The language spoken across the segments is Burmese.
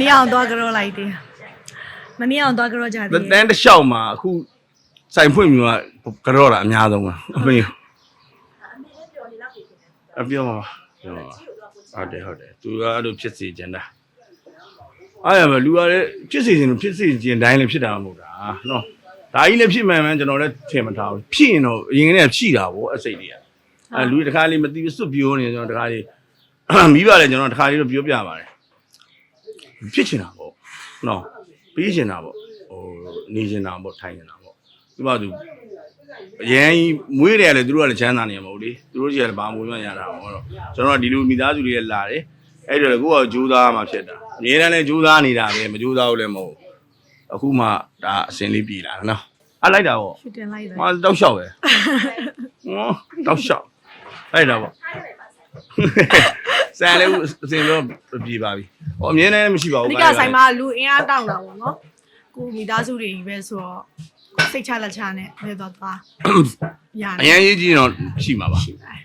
နေ့အောင်သွားကြောလိုက်တယ်မနေ့အောင်သွားကြောကြတယ်တန်းတစ်လျှောက်မှာအခုစိုင်ဖွင့်ပြီးတော့ကြောတာအများဆုံးပါအမေအပြောမှာပါပြောမှာပါဟုတ်တယ်ဟုတ်တယ်သူကအဲ့လိုဖြစ်စီကျင်တာအဲ့ရမလူကလည်းဖြစ်စီခြင်းလို့ဖြစ်စီခြင်းတိုင်းလည်းဖြစ်တာမဟုတ်တာနော်ဒါကြီးလည်းဖြစ်မှန်မှန်ကျွန်တော်လည်းထင်မထားဘူးဖြစ်ရင်တော့အရင်ကတည်းကဖြီးတာဗောအစိတ်တွေကအဲလူတခါလေးမသိဘူးစွတ်ပြောနေကျွန်တော်တခါလေးမိပါလေကျွန်တော်တခါလေးတော့ပြောပြပါတယ် ဖြစ်ချင်တာဗောနော်ပြီးချင်တာဗောဟိုနေချင်တာဗောထိုင်ချင်တာဗောဒီမှာသူအရင်ကြီးမွေးတယ်လေသူတို့ကလည်းချမ်းသာနေမှာမဟုတ်လေသူတို့ကြီးကလည်းဘာမှမရတာဗောတော့ကျွန်တော်ကဒီလိုမိသားစုတွေလာတယ်အဲ့တော့ကိုကကြိုးစားမှဖြစ်တာအများတန်းလည်းကြိုးစားနေတာပဲမကြိုးစားဘူးလည်းမဟုတ်အခုမှဒါအစင်လေးပြည်လာတယ်နော်အလိုက်တာဗောရှူတင်လိုက်တယ်ဟာတောက်လျှောက်ပဲဟောတောက်လျှောက်လိုက်တာဗော ဆန်လေးအစင်တော့ပြေပါပြီဟောအမြင်လည်းမရှိပါအဘူးဓိကဆိုင်မှာလူအင်အားတောင်းတာပေါ့နော်ကိုမိသားစုတွေကြီးပဲဆိုတော့စိတ်ချလက်ချနဲ့ဘယ်တော့သွားရအတယ်ရင်ကြီးကြီးတော့ရှိမှာပါရှိပါတယ်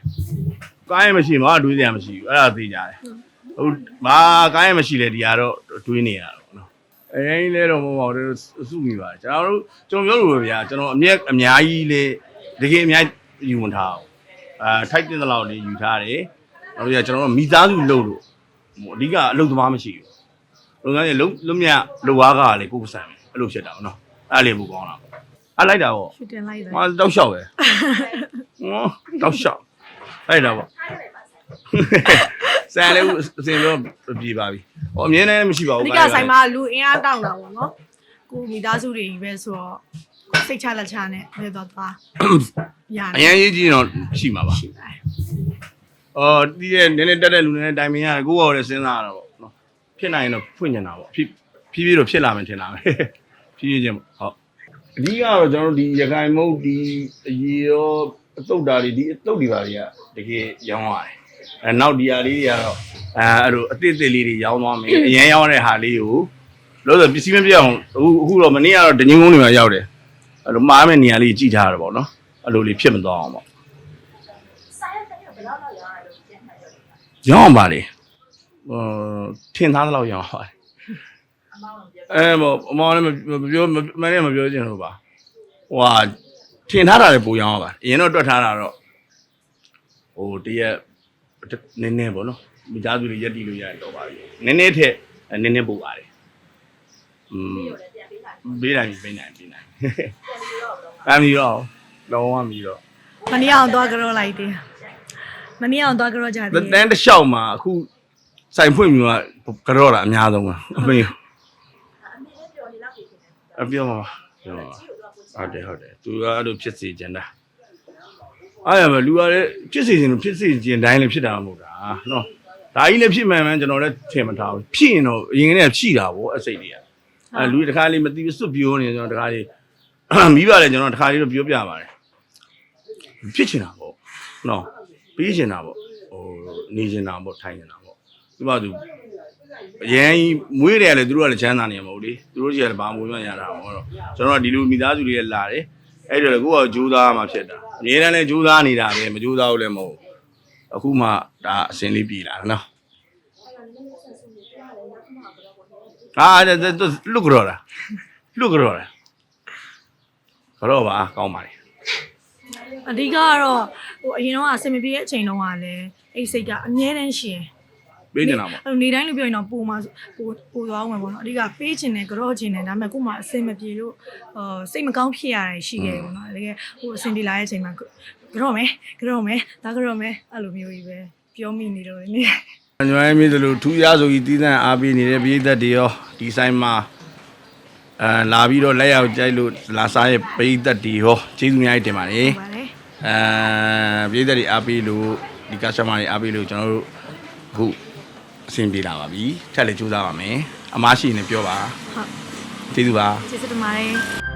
ကားရင်မရှိမှာတွေးစရာမရှိဘူးအဲ့ဒါသိကြတယ်ဟုတ်ဘာကားရင်မရှိလေဒီကတော့တွေးနေရတာပေါ့နော်အရင်ကြီးလဲတော့မဟုတ်ပါဘူးစုမိပါကျွန်တော်တို့ကျွန်တော်ပြောလို့ပဲဗျာကျွန်တော်အမြက်အများကြီးလေတကယ်အများယူဝင်ထားအောင်အာထိုက်တဲ့လောက်လေးယူထားတယ် နောက်ပြီးကျွန်တော်တို့မိသားစုလုပ်လို့ဟိုအဓိကအလုပ်သမားမရှိဘူးလုပ်ငန်းရဲ့လုံးလုံးမြလုပ်အားကလည်းကိုယ်ပစံပဲအဲ့လိုဖြစ်တာပေါ့နော်အဲ့လေးပူကောင်းတာပေါ့အဲ့လိုက်တာပေါ့ရှူတင်လိုက်တယ်ဟာတောက်လျှောက်ပဲဟောတောက်လျှောက်အဲ့ဒါပေါ့ဆန်လေးအစင်တော့ပြေပါပြီဟောအမြင်လည်းမရှိပါအဘူးဓိကဆိုင်မှာလူအင်အားတောင်းတာပေါ့နော်ကိုမိသားစုတွေကြီးပဲဆိုတော့စိတ်ချလက်ချနဲ့ဘယ်တော့သွားရတအယ်ရင်ကြီးကြီးတော့ရှိမှာပါ ရှိပါတယ်အော်ဒီရဲ့နည်းနည်းတက်တဲ့လူနည်းနည်းတိုင်ပင်ရတယ်ကိုယ့်ဘော်လည်းစဉ်းစားရတာပေါ့နော်ဖြစ်နိုင်ရင်တော့ဖွင့်နေတာပေါ့ဖြစ်ဖြည်းဖြည်းတော့ဖြစ်လာမယ်ထင်တာပဲဖြည်းဖြည်းချင်းပေါ့ဟုတ်အဓိကတော့ကျွန်တော်တို့ဒီရခိုင်မုတ်ဒီအရေရောအတုတ်တာတွေဒီအတုတ်တွေပါတွေကတကယ်ရောင်းရတယ်အဲနောက်ဒီဟာလေးတွေကတော့အဲအဲ့လိုအတစ်တစ်လေးတွေရောင်းသွားမယ်အရင်ရောင်းတဲ့ဟာလေးကိုလို့ဆိုပစ္စည်းမပြတ်အောင်အခုအခုတော့မနေ့ကတော့ဒငင်းကုန်းတွေမှာရောက်တယ်အဲ့လိုမှားမယ့်နေရာလေးကြည့်ထားရတာပေါ့နော်အဲ့လိုလေးဖြစ်မသွားအောင်ပေါ့ ရောင်းအောင်ပါလေဟိုထင်သားသလောက်ရောင်းအောင်ပါလေအဲမောအမောလည်းမပြောမမလည်းမပြောချင်လို့ပါဟိုဟာထင်ထားတာလည်းပူရောင်းအောင်ပါအရင်တော့တွက်ထားတာတော့ဟိုတရက်နည်းနည်းပေါ့နော်မိသားစုတွေရက်တီလို့ရရင်တော့ပါပြီနည်းနည်းထက်နည်းနည်းပူပါတယ်อืมပေးနိုင်ပြီပေးနိုင်ပေးနိုင်အမီတော့လောဝမီတော့မနေ့အောင်သွားကြောလိုက်တယ် မနေ့အောင်သွားကြောကြတယ်တန်းတစ်လျှောက်မှာအခုစိုင်ဖွင့်ပြီးတော့ကြောတာအများဆုံးပါအမေအပြောမှာပါပြောမှာပါဟုတ်တယ်ဟုတ်တယ်သူကအဲ့လိုဖြစ်စီကျင်တာအဲ့ရမလူကလည်းဖြစ်စီခြင်းလို့ဖြစ်စီခြင်းတိုင်းလည်းဖြစ်တာမဟုတ်တာနော်ဒါကြီးလည်းဖြစ်မှန်မှန်ကျွန်တော်လည်းထင်မထားဘူးဖြစ်ရင်တော့အရင်ကတည်းကဖြီးတာဗောအစိတ်တွေကအဲလူတခါလေးမသိဘူးစွတ်ပြောနေကျွန်တော်တခါလေးမိပါလေကျွန်တော်တခါလေးတော့ပြောပြပါတယ်ဖြစ်ချင်တာဗောနော် ပြီးချင်တာဗောဟိုနေချင်တာဗောထိုင်ချင်တာဗောဒီမှာသူအရင်ကြီးမွေးတယ်လေသူတို့ကလည်းချမ်းသာနေမှာမဟုတ်လေသူတို့ကြီးကလည်းဘာမှမရတာဗောတော့ကျွန်တော်ကဒီလိုမိသားစုတွေလာတယ်အဲ့တော့ကိုကကြိုးစားမှဖြစ်တာအများတန်းလည်းကြိုးစားနေတာပဲမကြိုးစားဘူးလည်းမဟုတ်အခုမှဒါအစင်လေးပြည်လာတယ်နော်အာဒါလုတ်ကြောတာလုတ်ကြောတာကြောပါကောင်းပါလေ အဓိကကတော့ဟိုအရင်တော့အဆင်မပြေတဲ့အချိန်တုန်းကလည်းအဲ့စိတ်ကအမြဲတမ်းရှင်ပေးနေတာပေါ့အဲ့လိုနေတိုင်းလို့ပြောရင်တော့ပူမှာပူပူသွားအောင်ပေါ့နော်အဓိကပေးချင်တယ်ကြော့ချင်တယ်ဒါပေမဲ့ကို့မှာအဆင်မပြေလို့အာစိတ်မကောင်းဖြစ်ရတယ်ရှိခဲ့တယ်ပေါ့နော်တကယ်ဟိုအဆင်ပြေလာတဲ့အချိန်မှာကြော့မယ်ကြော့မယ်ဒါကြော့မယ်အဲ့လိုမျိုးကြီးပဲပြောမိနေတော့နေညွှန်မီးသလိုထူးရဆိုကြီးတီးသန့်အားပေးနေတဲ့ပြည်သက်တွေရောဒီဆိုင်မှာအဲလာပြီးတော့လက်ရောက်ကြိုက်လို့လာစားရဲ့ပြည်သက်တွေရောကျေးဇူးများတင်ပါတယ်ပါလေ အဲပြည်သက်တွေအားပေးလို့ဒီ customer တွေအားပေးလို့ကျွန်တော်တို့အခုအဆင်ပြေလာပါပြီထက်လည်းကြိုးစားပါမယ်အမရှိနေပြောပါဟုတ်ကျေးဇူးပါကျေးဇူးတင်ပါတယ်